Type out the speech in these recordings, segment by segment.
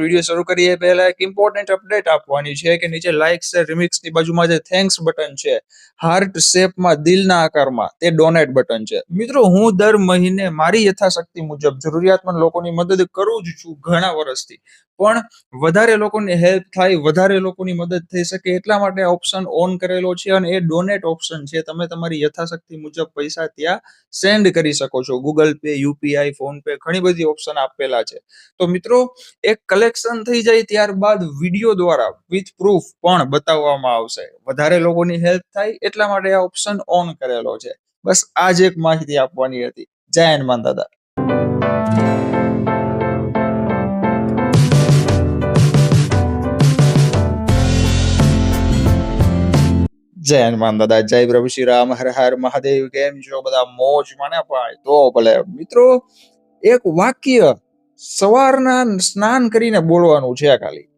Video શરૂ કરીએ. પહેલા એક ઇમ્પોર્ટન્ટ અપડેટ આપવાની છે કે નીચે લાઇક શેર રિમિક્સની બાજુમાં જે થેન્ક્સ બટન છે હાર્ટ શેપમાં દિલના આકારમાં, તે ડોનેટ બટન છે. મિત્રો, હું દર મહિને મારી યથાશક્તિ મુજબ જરૂરિયાતમંદ લોકોની મદદ કરું જ છું ઘણા વર્ષથી. પણ વધારે લોકોની હેલ્પ થાય, વધારે લોકોની મદદ થઈ શકે એટલા માટે ઓપ્શન ઓન કરેલો છે અને એ ડોનેટ ઓપ્શન છે. તમે તમારી યથાશક્તિ મુજબ પૈસા ત્યાં સેન્ડ કરી શકો છો. Google Pay UPI PhonePe ઘણી બધી ઓપ્શન આપેલા છે. તો મિત્રો, એક કલેક્શન થઈ જાય ત્યારબાદ વીડિયો દ્વારા વિથ પ્રૂફ પણ બતાવવામાં આવશે. વધારે લોકોની હેલ્પ થાય એટલા માટે આ ઓપ્શન ઓન કરેલો છે. બસ આ જ એક માહિતી આપવાની હતી. જય હનુમાન દાદા. જય હનુમાન દાદા, જય પ્રભુ શ્રી રામ, હર હર મહાદેવ, કેમ છો બધા? મોજ મને ભાઈ તો ભલે, મિત્રો, એક વાક્ય સવારના સ્નાન કરીને બોલવાનું છે ખાલી.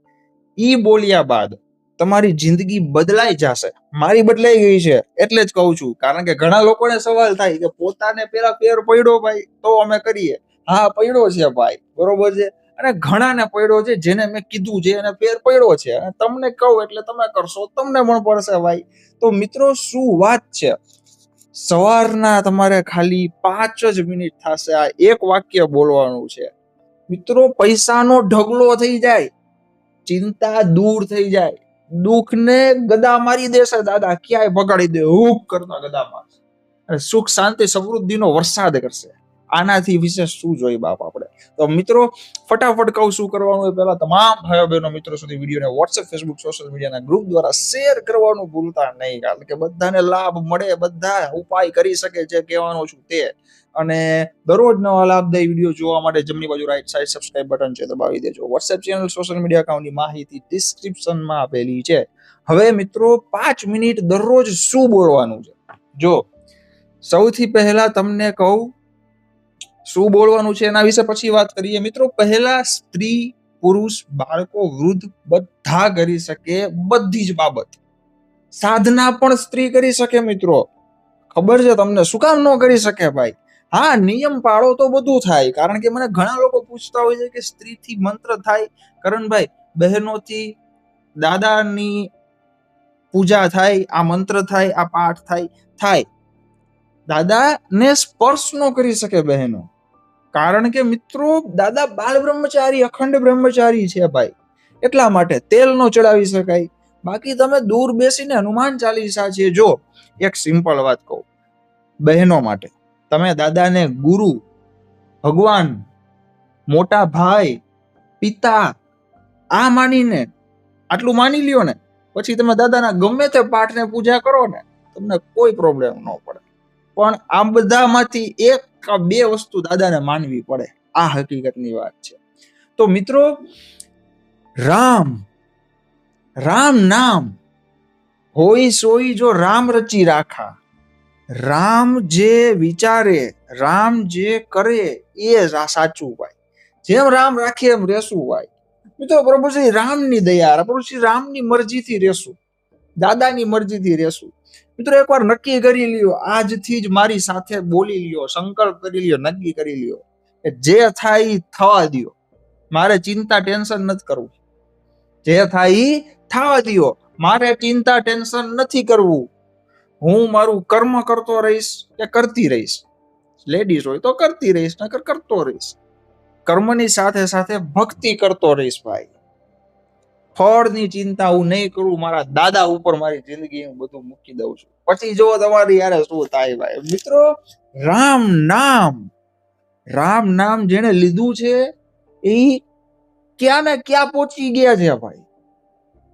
ઈ બોલ્યા બાદ તમારી જિંદગી બદલાઈ જશે. મારી બદલાઈ ગઈ છે, એટલે જ કહું છું. કારણ કે ઘણા લોકોને સવાલ થાય કે પોતાને પેલા પેર પડ્યો ભાઈ, તો અમે કરીએ. હા, પડ્યો છે ભાઈ. બરોબર છે? અને ઘણાને પડ્યો છે, જેને મેં કીધું છે, એને પેર પડ્યો છે. અને તમને કહું એટલે તમે કરશો, તમને પણ પડશે ભાઈ. તો મિત્રો, શું વાત છે? સવારના તમારે ખાલી પાંચ જ મિનિટ થશે આ એક વાક્ય બોલવાનું છે. મિત્રો, પૈસાનો ઢગલો થઈ જાય, ચિંતા દૂર થઈ જાય. દુઃખને ગદા મારી દેશે, દાદા. ક્યાંય ભગાડી દે હુક કરતા ગદા મારશે અને સુખ, શાંતિ, સમૃદ્ધિનો વરસાદ કરશે. આનાથી વિશેષ શું જોઈએ બાપ આપણે? તો મિત્રો, ફટાફટ કહું શું કરવાનું એ પહેલા તમામ ભાઈઓ બહેનો મિત્રો સુધી વિડીયોને વોટ્સએપ ફેસબુક સોશિયલ મીડિયાના ગ્રુપ દ્વારા શેર કરવાનું ભૂલતા નહીં, કારણ કે બધાને લાભ મળે, બધા ઉપાય કરી શકે છે, કહેવાનો છું તે. અને દરરોજ નવા લાભદાયી વીડિયો જોવા માટે જમણી બાજુ રાઈટ સાઈડ સબસ્ક્રાઇબ બટન છે, દબાવી દેજો. વોટ્સએપ ચેનલ સોશિયલ મીડિયા એકાઉન્ટની માહિતી ડિસ્ક્રિપ્શનમાં આપેલી છે. હવે મિત્રો, પાંચ મિનિટ દરરોજ શું બોલવાનું છે? જો, સૌથી પહેલા તમને કહું શું બોલવાનું છે એના વિશે પછી વાત કરીએ. મિત્રો, પહેલા સ્ત્રી, પુરુષ, બાળકો વૃદ્ધ બધા કરી શકે બધી જ બાબત. સાધના પણ સ્ત્રી કરી શકે મિત્રો. ખબર છે તમને? શું કામ ન કરી શકે ભાઈ? હા, નિયમ પાળો તો બધું થાય. કારણ કે મને ઘણા લોકો પૂછતા હોય છે કે સ્ત્રીથી મંત્ર થાય? કરણભાઈ, બહેનોથી દાદાની પૂજા થાય, આ મંત્ર થાય, આ પાઠ થાય થાય. દાદાને સ્પર્શ ન કરી શકે બહેનો. કારણ કે મિત્રો, દાદા બાલ બ્રહ્મચારી, અખંડ બ્રહ્મચારી છે ભાઈ. એટલા માટે તેલ નો ચડાવી શકાય. બાકી તમે દૂર બેસીને હનુમાન ચાલીસા છે, જો. એક સિમ્પલ વાત કહું. બહેનો માટે. તમે દાદાને ગુરુ, ભગવાન, મોટા ભાઈ, પિતા, આ માનીને, આટલું માની લ્યો ને, પછી તમે દાદાના ગમે તે પાઠને પૂજા કરો ને, તમને કોઈ પ્રોબ્લેમ ન પડે. પણ આ બધામાંથી એક કા બે વસ્તુ દાદાને માનવી પડે. આ હકીકતની વાત છે. તો મિત્રો, રામ રામ નામ, હોય સોઈ જો રામ રચી રાખા. રામ જે વિચારે, રામ જે કરે, એ સાચું ભાઈ જેમ રામ રાખે, એમ રહેશું ભાઈ મિત્રો પ્રભુ શ્રી રામની દયા પ્રભુ શ્રી રામની મરજીથી રહેશું દાદાની મરજીથી રહેશું મિત્રો એકવાર નક્કી કરી લ્યો. આજથી જ મારી સાથે બોલી લ્યો, સંકલ્પ કરી લ્યો, નક્કી કરી લ્યો કે જે થાય એ થવા દો મારે ચિંતા ટેન્શન નથી કરવું. જે થાય એ થવા દો મારે ચિંતા ટેન્શન નથી કરવું. હું મારું કર્મ કરતો રહીશ કે કરતી રહીશ? લેડીઝ હોય તો કરતી રહીશ, નકર કરતો રહીશ. કર્મની સાથે સાથે ભક્તિ કરતો રહીશ ભાઈ. ફળની ચિંતા હું નહીં કરું, મારા દાદા ઉપર મારી જિંદગી હું બધું મૂકી દઉં છું. પછી જો તમારી યારે શું થાય ભાઈ? મિત્રો, રામ નામ. રામ નામ જેને લીધું છે, એ ક્યાં ને ક્યાં પહોંચી ગયા છે ભાઈ?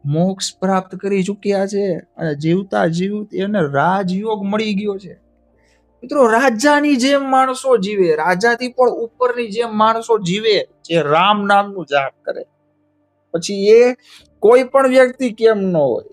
મોક્ષ પ્રાપ્ત કરી ચૂક્યા છે અને જીવતા જીવત એને રાજયોગ મળી ગયો છે. મિત્રો, રાજાની જેમ માણસો જીવે, રાજાથી પણ ઉપરની જેમ માણસો જીવે, જે રામ નામનું જાપ કરે. પછી એ કોઈ પણ વ્યક્તિ કેમ ન હોય,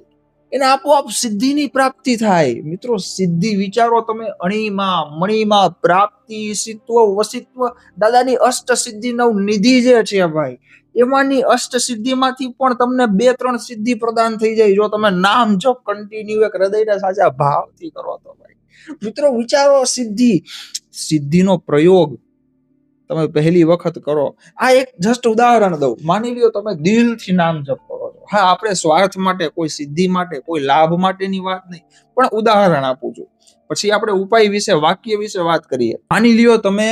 એને આપોઆપ સિદ્ધિની પ્રાપ્તિ થાય. મિત્રો, સિદ્ધિ વિચારો તમે, અણીમાં, મણીમાં, પ્રાપ્તિ, સિત્વ, વસિત્વ, દાદાની અષ્ટ સિદ્ધિ નવ નિધિ જે છે ભાઈ, એમાંની અષ્ટ સિદ્ધિમાંથી પણ તમને બે ત્રણ સિદ્ધિ પ્રદાન થઈ જાય. જો તમે નામ જપ કન્ટિન્યુ એક હૃદયના સાચા ભાવથી કરો તો ભાઈ. મિત્રો, વિચારો સિદ્ધિ. સિદ્ધિનો પ્રયોગ તમે પહેલી વખત કરો. આ એક જસ્ટ ઉદાહરણ દઉં. માની લ્યો તમે દિલથી નામ જપ કરો છો. હા, આપણે સ્વાર્થ માટે, કોઈ સિદ્ધિ માટે, કોઈ લાભ માટેની વાત નહીં, પણ ઉદાહરણ આપું છું. પછી આપણે ઉપાય વિશે, વાક્ય વિશે વાત કરીએ. માની લ્યો તમે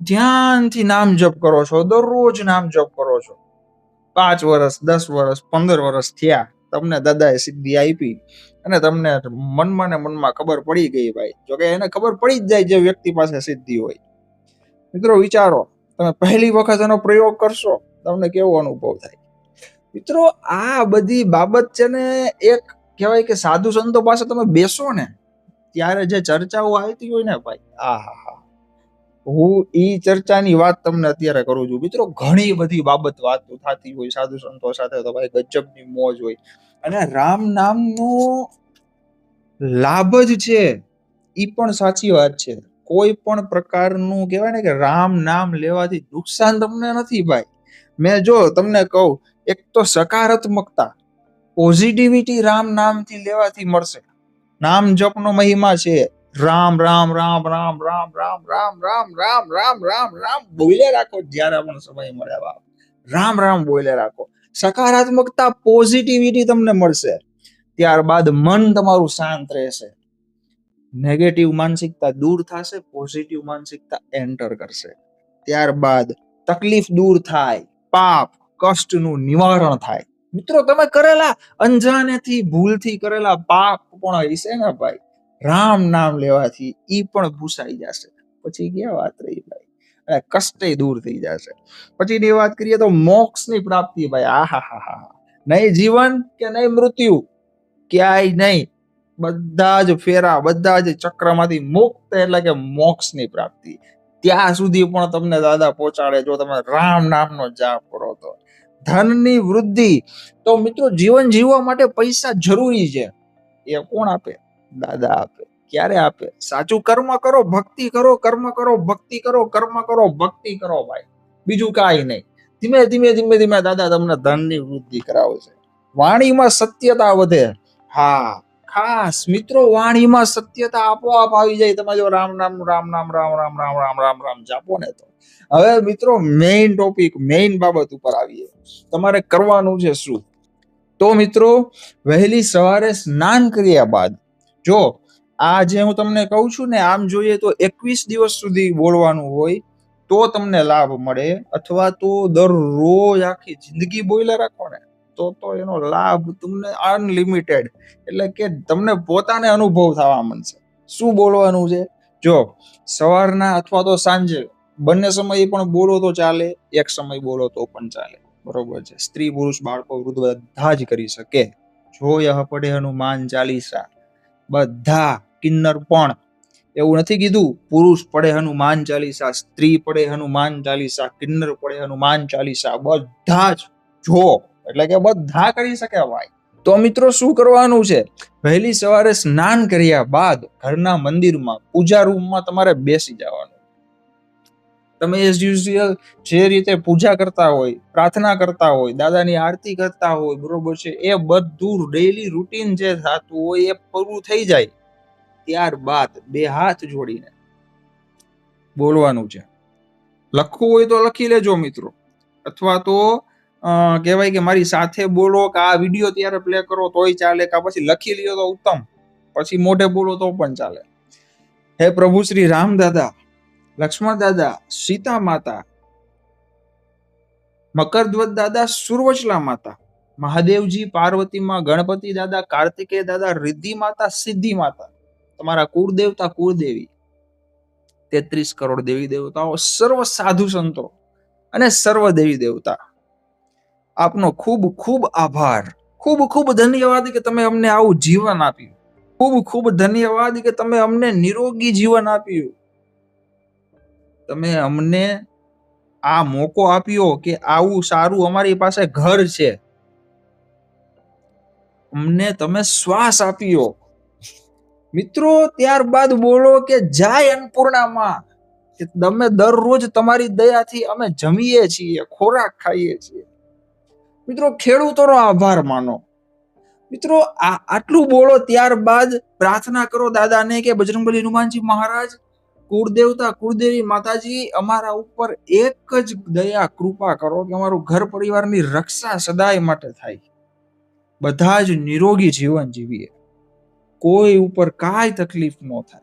ધ્યાનથી નામ જપ કરો છો, દરરોજ નામ જપ કરો છો. પાંચ વર્ષ દસ વર્ષ પંદર વર્ષ થયા, તમને દાદાએ સિદ્ધિ આપી અને તમને મનમાં ને મનમાં ખબર પડી ગઈ ભાઈ. જોકે એને ખબર પડી જ જાય જે વ્યક્તિ પાસે સિદ્ધિ હોય. મિત્રો વિચારો, તમે પહેલી વખત એનો પ્રયોગ કરશો, તમને કેવો અનુભવ થાય? મિત્રો, આ બધી બાબત છે ને, એક કહેવાય કે સાધુ સંતો પાસે તમે બેસો ને, ત્યારે જે ચર્ચાઓ આવતી હોય ને ભાઈ આ હા હા હું ઈ ચર્ચાની વાત તમને અત્યારે કરું છું. મિત્રો, ઘણી બધી બાબત વાતો થતી હોય સાધુ સંતો સાથે, તો ભાઈ ગજબની મોજ હોય. અને રામ નામનો લાભ જ છે, ઈ પણ સાચી વાત છે. કોઈ પણ પ્રકારનું કહેવાય ને કે રામ નામ લેવાથી નુકસાન તમને નથી ભાઈ મેં જો તમને કહું એક તો સકારાત્મકતા પોઝિટિવિટી રામ નામથી લેવાથી મળશે નામ જપનો મહિમા છે રામ રામ રામ રામ રામ રામ રામ રામ રામ રામ રામ રામ બોલ્યા રાખો જ્યારે પણ સમય મળે રામ રામ બોલ્યા રાખો સકારાત્મકતા પોઝિટિવિટી તમને મળશે ત્યારબાદ મન તમારું શાંત રહેશે નેગેટિવ માનસિકતા દૂર થશે પોઝિટિવ માનસિકતા એન્ટર કરશે. ત્યારબાદ તકલીફ દૂર થાય, પાપ, કષ્ટનું નિવારણ થાય. મિત્રો, તમે કરેલા અંજાનેથી, ભૂલથી કરેલા પાપ પણ હશે ને ભાઈ, રામ નામ લેવાથી ઈ પણ ભૂસાઈ જશે. પછી ક્યાં વાત રહી ભાઈ? અને કષ્ટે દૂર થઈ જશે. પછીની વાત કરીએ તો મોક્ષની પ્રાપ્તિ ભાઈ આહા હા હા નહીં જીવન કે નહીં મૃત્યુ, ક્યાંય નહીં. બધા જ ફેરા, બધા જ ચક્રમાંથી મુક્ત એટલે કે મોક્ષની પ્રાપ્તિ. ત્યાં સુધી પણ તમને દાદા પહોંચાડે, જો તમે રામ નામનો જાપ કરો તો. ધનની વૃદ્ધિ. તો મિત્રો, જીવન જીવવા માટે પૈસા જરૂરી છે. એ કોણ આપે? દાદા આપે. ક્યારે આપે? સાચું કર્મ કરો, ભક્તિ કરો, કર્મ કરો, ભક્તિ કરો, કર્મ કરો, ભક્તિ કરો ભાઈ. બીજું કાંઈ નહીં. ધીમે ધીમે ધીમે ધીમે દાદા તમને ધનની વૃદ્ધિ કરાવશે વાણીમાં સત્યતા વધે. હા. ખાસ મિત્રો વાણીમાં સત્યતા આપોઆપ આવી જાય. તમે જો રામ નામ રામ નામ રામ રામ રામ રામ રામ રામ જાપો ને તો. હવે મિત્રો મેઇન ટોપિક મેઇન બાબત ઉપર આવીએ. તમારે કરવાનું છે શું? તો મિત્રો, વહેલી સવારે સ્નાન કર્યા બાદ, જો આ જે હું તમને કહું છું ને, આમ જોઈએ તો એકવીસ દિવસ સુધી બોલવાનું હોય, તો તમને લાભ મળે. અથવા તો દરરોજ આખી જિંદગી બોલ્યા રાખો ને. તો તો એનો લાભ તમને અનલિમિટેડ એટલે કે તમને પોતાને અનુભવ થવા મળશે. શું બોલવાનું છે? જો, સવારના અથવા તો સાંજે, બંને સમયે પણ બોલો તો ચાલે, એક સમય બોલો તો પણ ચાલે. બરોબર છે. સ્ત્રી, પુરુષ, બાળકો, વૃદ્ધ બધા જ કરી શકે. જો યહ પડે હનુમાન ચાલીસા. બધા કિન્નર પણ એવું નથી કીધું, પુરુષ પડે હનુમાન ચાલીસા, સ્ત્રી પડે હનુમાન ચાલીસા, કિન્નર પડે હનુમાન ચાલીસા, બધા જ જો એટલે કે બધા કરી શકે ભાઈ. તો મિત્રો શું કરવાનું છે? વહેલી સવારે સ્નાન કર્યા બાદ ઘરના મંદિરમાં, પૂજા રૂમમાં તમારે બેસી જવાનું. તમે એઝ યુઝ્યુઅલ જે રીતે પૂજા કરતા હોય, પ્રાર્થના કરતા હોય, દાદાની આરતી કરતા હોય, બરોબર છે, એ બધું ડેઈલી રૂટીન જે થતું હોય એ પૂરું થઈ જાય. ત્યારબાદ બે હાથ જોડીને બોલવાનું છે. લખવું હોય તો લખી લેજો મિત્રો. અથવા તો કહેવાય કે મારી સાથે બોલો કે આ વીડિયો ત્યારે પ્લે કરો તોય ચાલે કે પછી લખી લ્યો તો ઉત્તમ. પછી મોઢે બોલો તો પણ ચાલે. હે પ્રભુ શ્રી રામ દાદા, લક્ષ્મણ દાદા, સીતા માતા, મકરધ્વજ દાદા, સુરવચલા માતા, મહાદેવજી, પાર્વતી માં, ગણપતિ દાદા, કાર્તિકેય દાદા, રિદ્ધિ માતા, સિદ્ધિ માતા, તમારા કુળદેવતા કુળદેવી, તેત્રીસ કરોડ દેવી દેવતાઓ, સર્વ સાધુ સંતો અને સર્વ દેવી દેવતા. આપનો ખૂબ ખૂબ આભાર. ખૂબ ખૂબ ધન્યવાદ કે તમે અમને આવું જીવન આપ્યું. ખૂબ ખૂબ ધન્યવાદ કે તમે અમને નિરોગી જીવન આપ્યું. તમે અમને આ મોકો આપ્યો કે આવું સારું અમારી પાસે ઘર છે. અમને તમે શ્વાસ આપ્યો. મિત્રો, ત્યારબાદ બોલો કે જાય અન્નપૂર્ણામાં. કે તમે દરરોજ તમારી દયાથી અમે જમીએ છીએ, ખોરાક ખાઈએ છીએ. મિત્રો, ખેડૂતોનો આભાર માનો. મિત્રો, આ આટલું બોલો ત્યારબાદ પ્રાર્થના કરો દાદાને કે બજરંગબલી હનુમાનજી મહારાજ, કુળદેવતા, કુળદેવી માતાજી, અમારા ઉપર એક જ દયા, કૃપા કરો કે અમારું ઘર પરિવારની રક્ષા સદાય માટે થાય. બધા જ નિરોગી જીવન જીવીએ. કોઈ ઉપર કાંઈ તકલીફ ન થાય.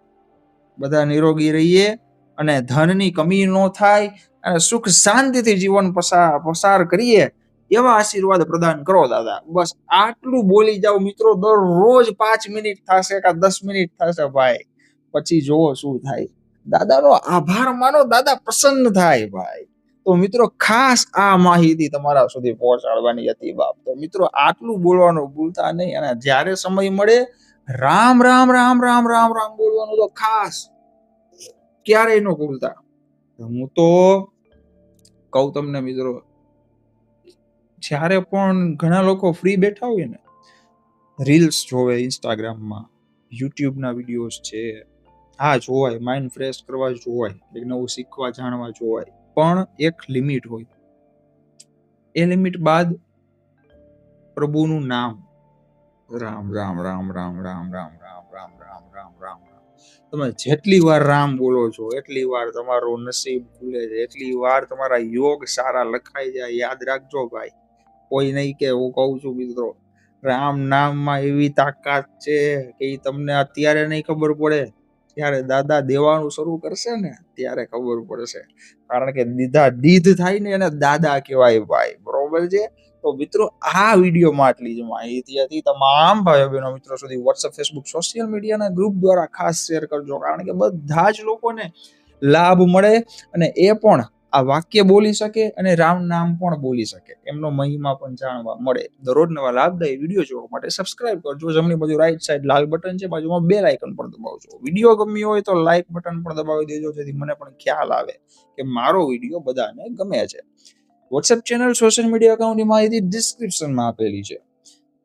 બધા નિરોગી રહીએ અને ધનની કમી ન થાય અને સુખ શાંતિથી જીવન પસાર પસાર કરીએ. એવા આશીર્વાદ પ્રદાન કરો, દાદા. બસ આટલું બોલી જાઓ મિત્રો, દરરોજ પાંચ મિનિટ થશે કે દસ મિનિટ થશે ભાઈ. પછી જોવો શું થાય. દાદાનો આભાર માનો, દાદા પ્રસન્ન થાય ભાઈ. તો મિત્રો ખાસ આ માહિતી તમારા સુધી પહોંચાડવાની હતી બાપ. તો મિત્રો આટલું બોલવાનું ભૂલતા નહીં અને જ્યારે સમય મળે, રામ રામ રામ રામ રામ રામ બોલવાનું તો ખાસ ક્યારેય ન ભૂલતા. હું તો કહું તમને મિત્રો જ્યારે પણ ઘણા લોકો ફ્રી બેઠા હોય ને રીલ્સ જોવે ઇન્સ્ટાગ્રામમાં યુટ્યુબના વિડીયોઝ છે હા જોવાય માઇન્ડ ફ્રેશ કરવા જોવાય કંઈક નવું શીખવા જાણવા જોવાય પણ એક લિમિટ હોય એ લિમિટ બાદ પ્રભુનું નામ રામ રામ રામ રામ રામ રામ રામ રામ રામ રામ રામ તમે જેટલી વાર રામ બોલો છો એટલી વાર તમારું નસીબ ખુલે છે એટલી વાર તમારા યોગ સારા લખાઈ જાય યાદ રાખજો ભાઈ કોઈ નહીં કે હું કહું છું મિત્રો. રામ નામમાં એવી તાકાત છે કે એ તમને અત્યારે નહીં ખબર પડે. ત્યારે દાદા દેવાનું શરૂ કરશે ને, ત્યારે ખબર પડશે. કારણ કે દીધા દીધ થાય ને એને દાદા કહેવાય ભાઈ. બરોબર છે? તો મિત્રો, આ વિડીયોમાં આટલી જ માહિતી હતી. તમામ ભાઈઓ બહેનો મિત્રો સુધી વોટ્સઅપ ફેસબુક સોશિયલ મીડિયાના ગ્રુપ દ્વારા ખાસ શેર કરજો. કારણ કે બધા જ લોકોને લાભ મળે અને એ પણ આ વાક્ય બોલી શકે અને રામ નામ પણ બોલી શકે. એમનો મહિમા પણ જાણવા મળે. દરરોજ નવા લાભદાયી વીડિયો જોવા માટે સબસ્ક્રાઇબ કરજો. જમણી બાજુ રાઈટ સાઈડ લાલ બટન છે. બાજુમાં બે આઇકન પણ દબાવજો. વીડિયો ગમ્યો હોય તો લાઇક બટન પણ દબાવી દેજો. જેથી મને પણ ખ્યાલ આવે કે મારો વીડિયો બધાને ગમે છે. વોટ્સએપ ચેનલ સોશિયલ મીડિયા અકાઉન્ટની માહિતી ડિસ્ક્રિપ્શનમાં આપેલી છે.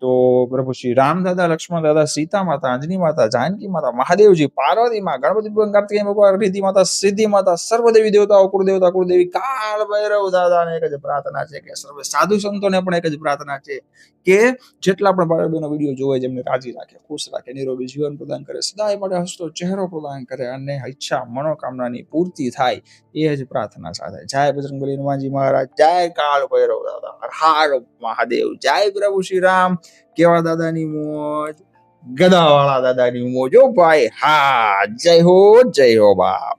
તો પ્રભુ શ્રી રામ દાદા લક્ષ્મણ દાદા સીતા માતા અંજની માતા જાનકી માતા મહાદેવજી પાર્વતી માં ગણપતિ કાર્તિકેય ભગવાન રીતિ માતા સિદ્ધિ માતા સર્વદેવી દેવતાઓ કુળદેવતા, કુળદેવી કાળ ભૈરવ દાદાને એક જ પ્રાર્થના છે કે સર્વ સાધુ સંતોને પણ એક જ પ્રાર્થના છે કે જેટલા પણ ભાઈ બહેનો વીડિયો જોવે છે એમને રાજી રાખે, ખુશ રાખે, નિરોગી જીવન પ્રદાન કરે, સદાય માટે હસતો ચહેરો પ્રદાન કરે અને ઈચ્છા, મનોકામનાની પૂર્તિ થાય, એ જ પ્રાર્થના સાથે. જય બજરંગબલી હનુમાનજી મહારાજ, જય કાળ ભૈરવ દાદા હાર મહાદેવ, જય પ્રભુ શ્રી રામ. કેવા દાદાની મોજ? ગદાવાળા દાદાની મોજ. ઓ ભાઈ હા જય હો જય હો બાપ.